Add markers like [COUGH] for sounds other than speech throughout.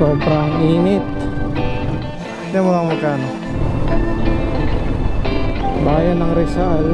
Sobrang init. Tignan mo lang magkano. Bayan ng Rizal.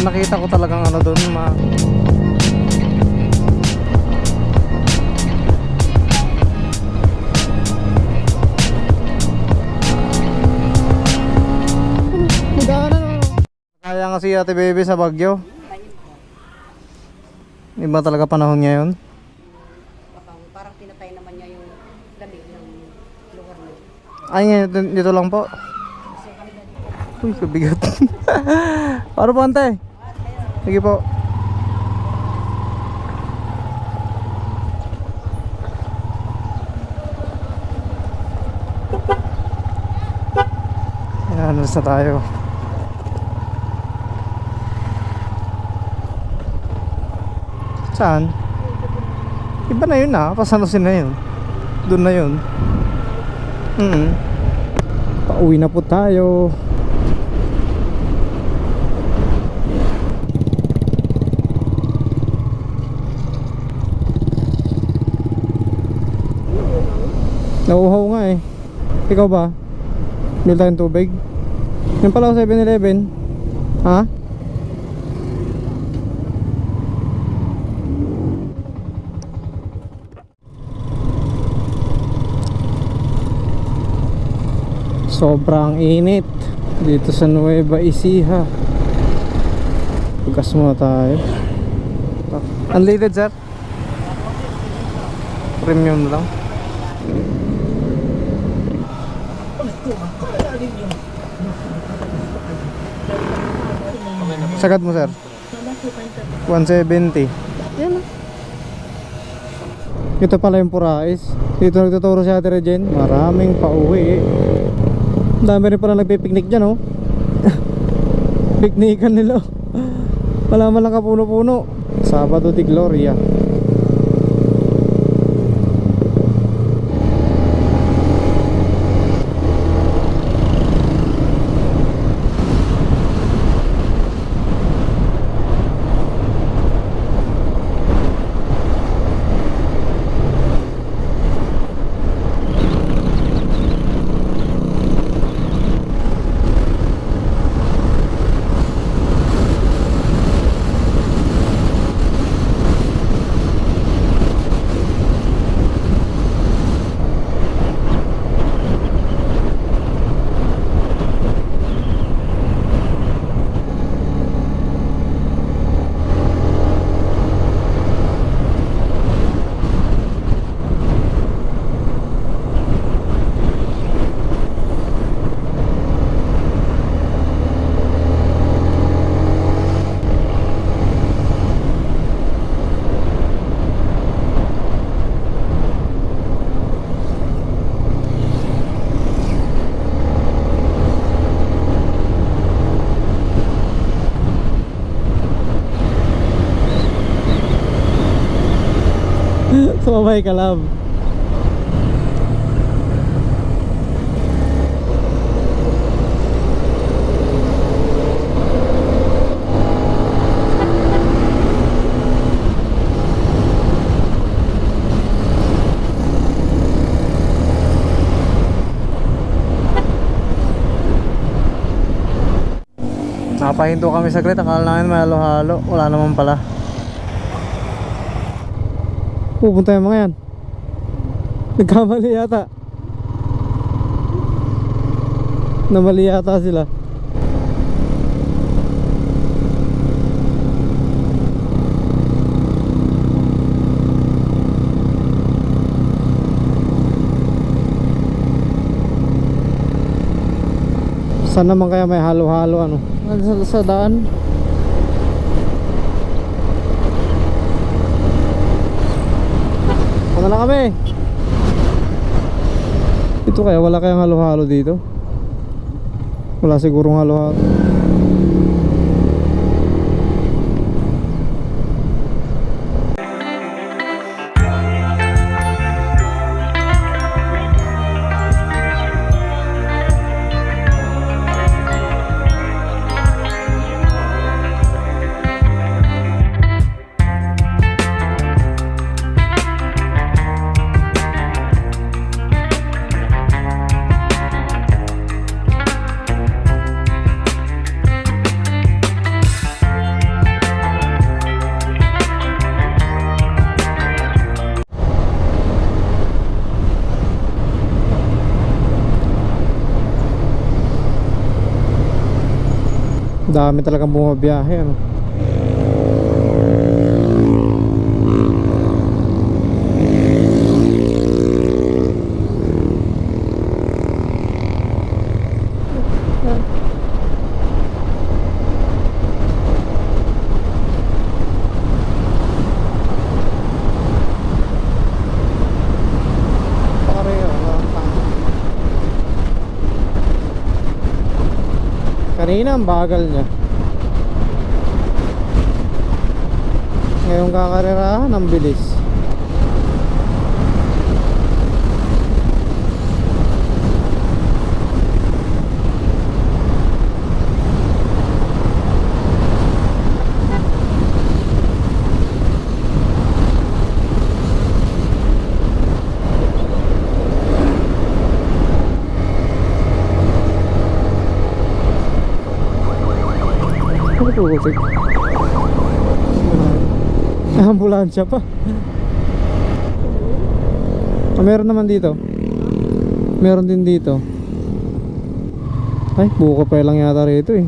Yun nakita ko talagang ano doon ma? Kaya nga si ate baby sa Bagyo. Iba talaga panahon ngayon. Baka parang pinatay naman niya yung lamig ng lugar na yun. Ay, ngayon, dito, lang po. Uy, kabigat. [LAUGHS] Para po, ante? Sige po. Ayan, alas na tayo. Saan? Iba na yun ah, pasanosin na yun. Doon na yun. Mm. Pauwi na po tayo. Nauuhaw nga eh. Ikaw ba? Bil tayong tubig? Yan pala 7-Eleven. Ha? Sobrang init dito sa Nueva Ecija. Bukas muna tayo. Unleaded sir? Premium lang. Sagad mo sir? 170. Yan ah. Ito pala yung Purais. Dito nagtuturo si Ate Regen. Maraming pauwi. Ang dami rin pala nagpipiknik dyan oh. [LAUGHS] Piknikan nila. Wala man lang kapuno-puno. Sabado di Gloria. Sumabay ka love. Napahinto kami saglit, akala namin may halo-halo. Wala naman pala. Pupunta yung mga yan. Nagkamali yata. Namali yata sila. Saan naman kaya may halo-halo ano? Sa, sa daan? Na kami? Ito kaya wala kayang halo-halo dito? Wala sigurong halo-halo. Dami talagang bumabiyahe ano. Kanina ang bagal niya. Ngayon kakarerahan ang bilis. Butik? Ambulansya pa. Ah, meron naman dito. Meron din dito. Ay, buko pa lang yata rito eh.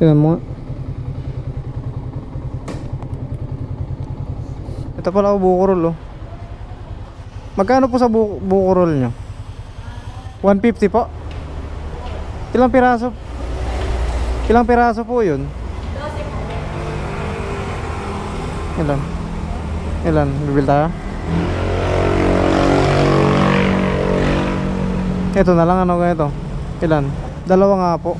Tignan mo. Ito pala ako buko roll oh. Magkano po sa buko, buko roll nyo? 150 po? Ilang piraso? Ilang piraso po yun? 12 Ilan? Ilan? Bibil tayo? Ito na lang ano ganito? Ilan? Dalawa nga po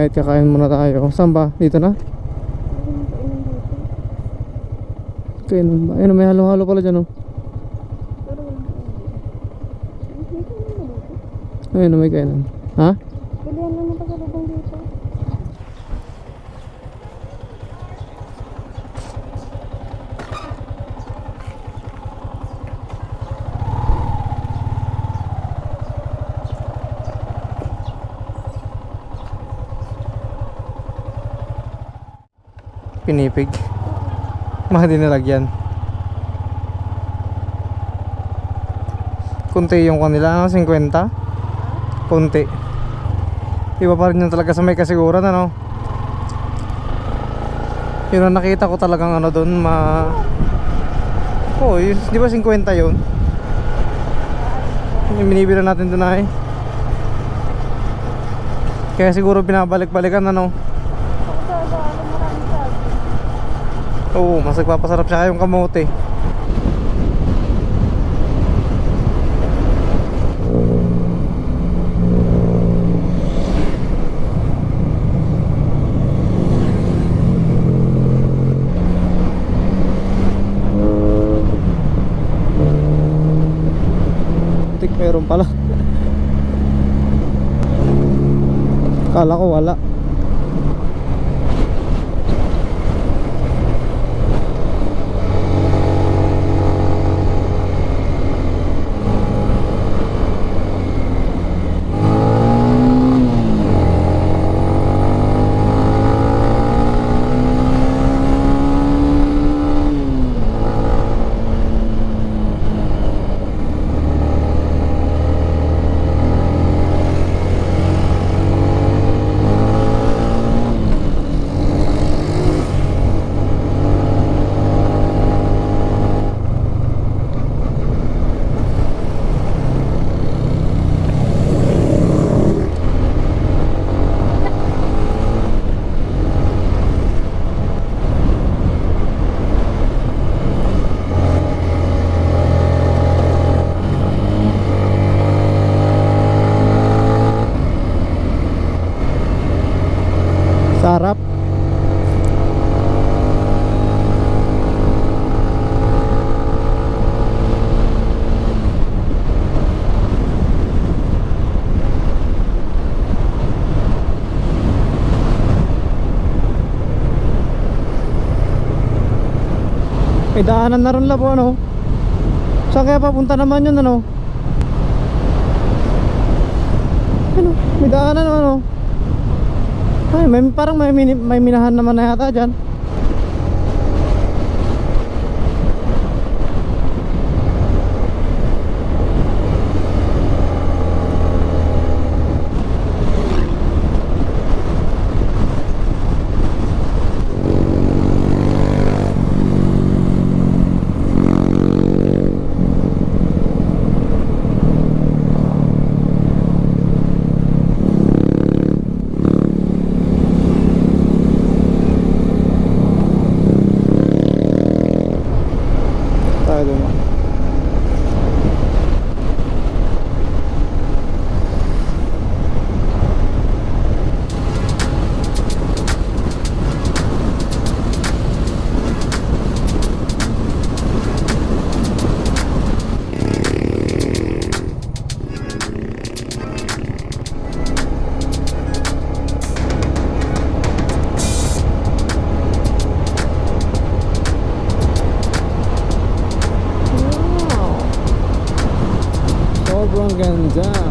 Alright, kakain muna tayo. Saan ba? Dito na? Kainan ba? Ayun, may halo-halo pala dyan oh. Ayun, may kainan. Ha? Pilihan lang ng pasalubong dito. Pinipig. Mga di nilagyan. Kunti yung kanila, ano? 50? Kunti. Iba pa rin yun talaga sa may kasiguran, ano? Yun ang nakita ko talagang ano doon, ma... Oh, yun, di ba 50 yun? Yung binibila natin doon ay. Kaya siguro binabalik-balikan, ano? Ako talaga, ano maraming sabi. Oo, mas nagpapasarap siya yung kamote. Tik meron pala. Kala ko wala. May daanan na rin labo ano. Saan kaya papunta naman yun ano? Ano? May daanan ano. Ay, may, parang may, may minahan naman na yata dyan. Ganda.